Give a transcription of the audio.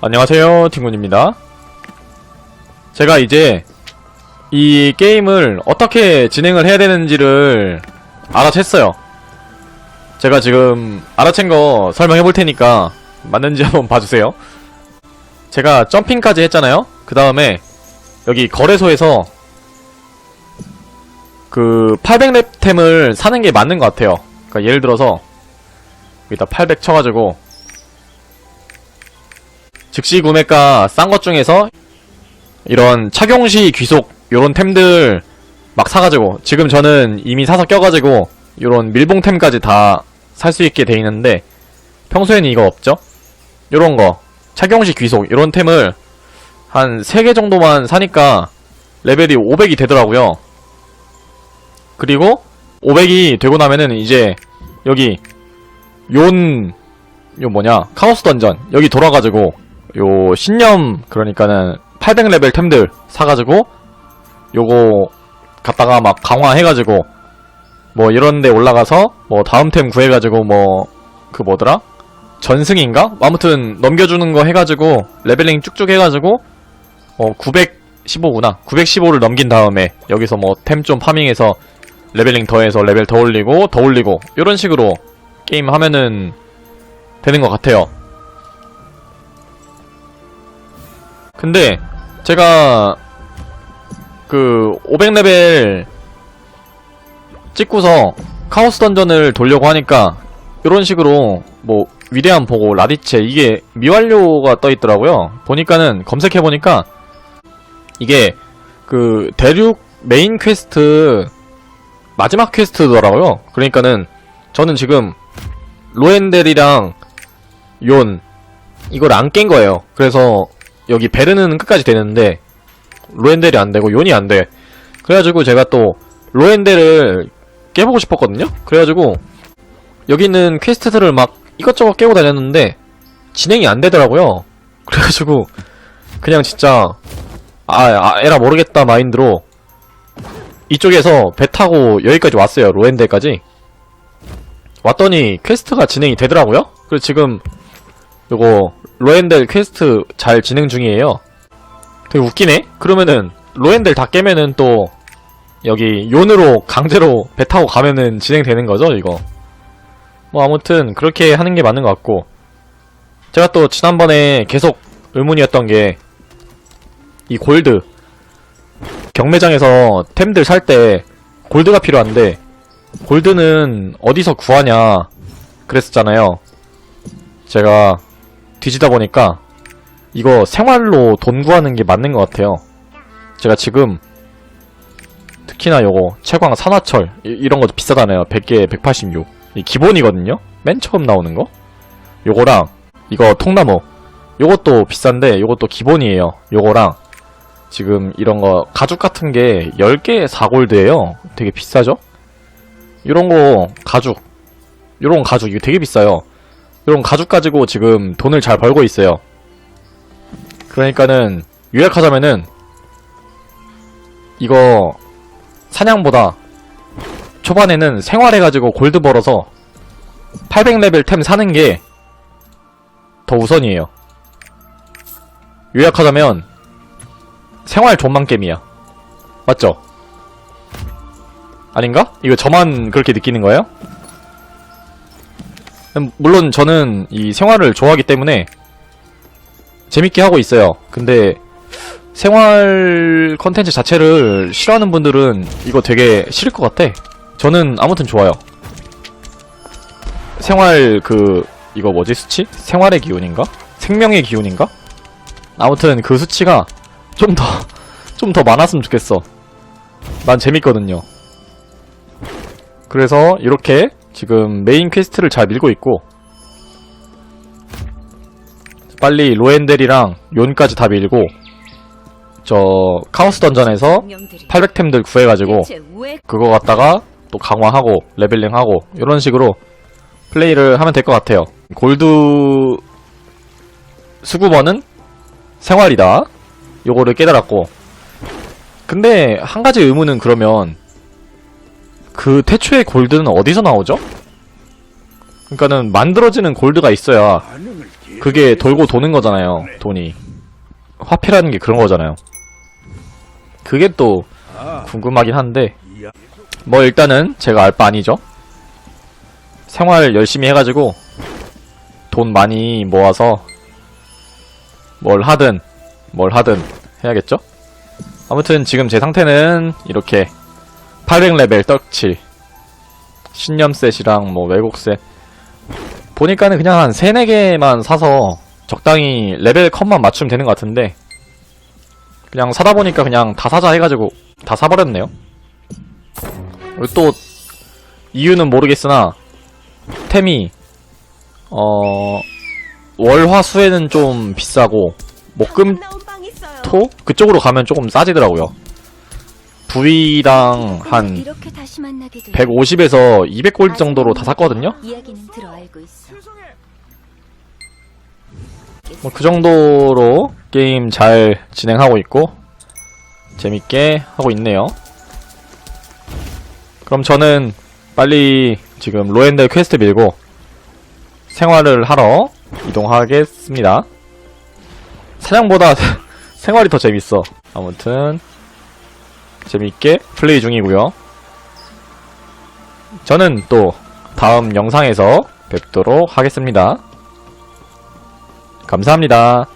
안녕하세요, 팅군입니다. 제가 이제 이 게임을 어떻게 진행을 해야 되는지를 알아챘어요. 제가 지금 알아챈 거 설명해 볼 테니까 맞는지 한번 봐주세요. 제가 점핑까지 했잖아요? 그 다음에 여기 거래소에서 그 800랩템을 사는 게 맞는 것 같아요. 그러니까 예를 들어서 여기다 800 쳐가지고 즉시 구매가 싼 것 중에서 이런 착용시 귀속 요런 템들 막 사가지고 지금 저는 이미 사서 껴가지고 요런 밀봉템까지 다 살 수 있게 돼 있는데 평소에는 이거 없죠? 요런 거 착용시 귀속 요런 템을 한 3개 정도만 사니까 레벨이 500이 되더라고요 그리고 500이 되고 나면은 이제 여기 용, 요 뭐냐, 카오스 던전, 여기 돌아가지고, 요, 신념, 그러니까는, 800 레벨 템들 사가지고, 요거, 갖다가 막 강화해가지고, 뭐, 이런데 올라가서, 뭐, 다음 템 구해가지고, 뭐, 그 뭐더라? 전승인가? 아무튼, 넘겨주는 거 해가지고, 레벨링 쭉쭉 해가지고, 어, 915구나. 915를 넘긴 다음에, 여기서 뭐, 템 좀 파밍해서, 레벨링 더해서 레벨 더 올리고, 더 올리고, 요런 식으로, 게임 하면은 되는 것 같아요. 근데 제가 그 500레벨 찍고서 카오스 던전을 돌려고 하니까 이런 식으로 뭐 위대한 보고 라디체 이게 미완료가 떠 있더라고요. 보니까는 검색해 보니까 이게 그 대륙 메인 퀘스트 마지막 퀘스트더라고요. 그러니까는 저는 지금 로엔델이랑 용 이걸 안 깬 거예요. 그래서 여기 베르는 끝까지 되는데 로엔델이 안 되고 용이 안 돼. 그래가지고 제가 또 로엔델을 깨보고 싶었거든요. 그래가지고 여기 있는 퀘스트들을 막 이것저것 깨고 다녔는데 진행이 안 되더라고요. 그래가지고 그냥 진짜 아, 아 에라 모르겠다 마인드로 이쪽에서 배 타고 여기까지 왔어요. 로엔델까지. 왔더니 퀘스트가 진행이 되더라고요. 그래서 지금 요거 로엔델 퀘스트 잘 진행 중이에요. 되게 웃기네. 그러면은 로엔델 다 깨면은 또 여기 용으로 강제로 배 타고 가면은 진행되는 거죠, 이거. 뭐 아무튼 그렇게 하는 게 맞는 것 같고 제가 또 지난번에 계속 의문이었던 게 이 골드 경매장에서 템들 살 때 골드가 필요한데 골드는 어디서 구하냐 그랬었잖아요. 제가 뒤지다 보니까 이거 생활로 돈 구하는 게 맞는 것 같아요. 제가 지금 특히나 요거 채광 산화철 이, 런 것도 비싸잖아요. 100개에 186. 이 기본이거든요. 맨 처음 나오는 거. 요거랑 이거 통나무. 요것도 비싼데 요것도 기본이에요. 요거랑 지금 이런 거 가죽 같은 게 10개에 4골드예요. 되게 비싸죠? 이런 거 가죽 이런 가죽 이거 되게 비싸요 이런 가죽 가지고 지금 돈을 잘 벌고 있어요 그러니까는 요약하자면은 이거 사냥보다 초반에는 생활해가지고 골드 벌어서 800레벨 템 사는 게 더 우선이에요 요약하자면 생활 존망 게임이야 맞죠? 아닌가? 이거 저만 그렇게 느끼는 거예요? 음, 물론 저는 이 생활을 좋아하기 때문에 재밌게 하고 있어요. 근데 생활 컨텐츠 자체를 싫어하는 분들은 이거 되게 싫을 것 같아. 저는 아무튼 좋아요. 생활 그 이거 뭐지 수치? 생활의 기운인가? 생명의 기운인가? 아무튼 그 수치가 좀 더 좀 더 많았으면 좋겠어. 난 재밌거든요. 그래서 이렇게 지금 메인 퀘스트를 잘 밀고 있고 빨리 로엔델이랑 용까지 다 밀고 저 카오스 던전에서 800템들 구해가지고 그거 갖다가 또 강화하고 레벨링하고 이런 식으로 플레이를 하면 될 것 같아요. 골드 수구번은 생활이다. 요거를 깨달았고. 근데 한 가지 의문은 그러면 그 태초의 골드는 어디서 나오죠? 그러니까는 만들어지는 골드가 있어야 그게 돌고 도는 거잖아요, 돈이. 화폐라는 게 그런 거잖아요. 그게 또 궁금하긴 한데, 뭐 일단은 제가 알 바 아니죠. 생활 열심히 해가지고 돈 많이 모아서 뭘 하든 뭘 하든 해야겠죠? 아무튼 지금 제 상태는 이렇게 800레벨 떡치 신념셋이랑 뭐 외국셋 보니까는 그냥 한 3, 4개만 사서 적당히 레벨 컷만 맞추면 되는 것 같은데 그냥 사다 보니까 그냥 다 사자 해가지고 다 사버렸네요 또 이유는 모르겠으나 템이 어 월화수에는 좀 비싸고 목금. 토 그쪽으로 가면 조금 싸지더라고요. 부위랑 한 이렇게 다시 만나게 돼. 150에서 200골드 정도로 다 샀거든요. 뭐 그 정도로 게임 잘 진행하고 있고 재밌게 하고 있네요. 그럼 저는 빨리 지금 로엔델 퀘스트 밀고 생활을 하러 이동하겠습니다. 사냥보다 생활이 더 재밌어. 아무튼 재밌게 플레이 중이고요. 저는 또 다음 영상에서 뵙도록 하겠습니다. 감사합니다.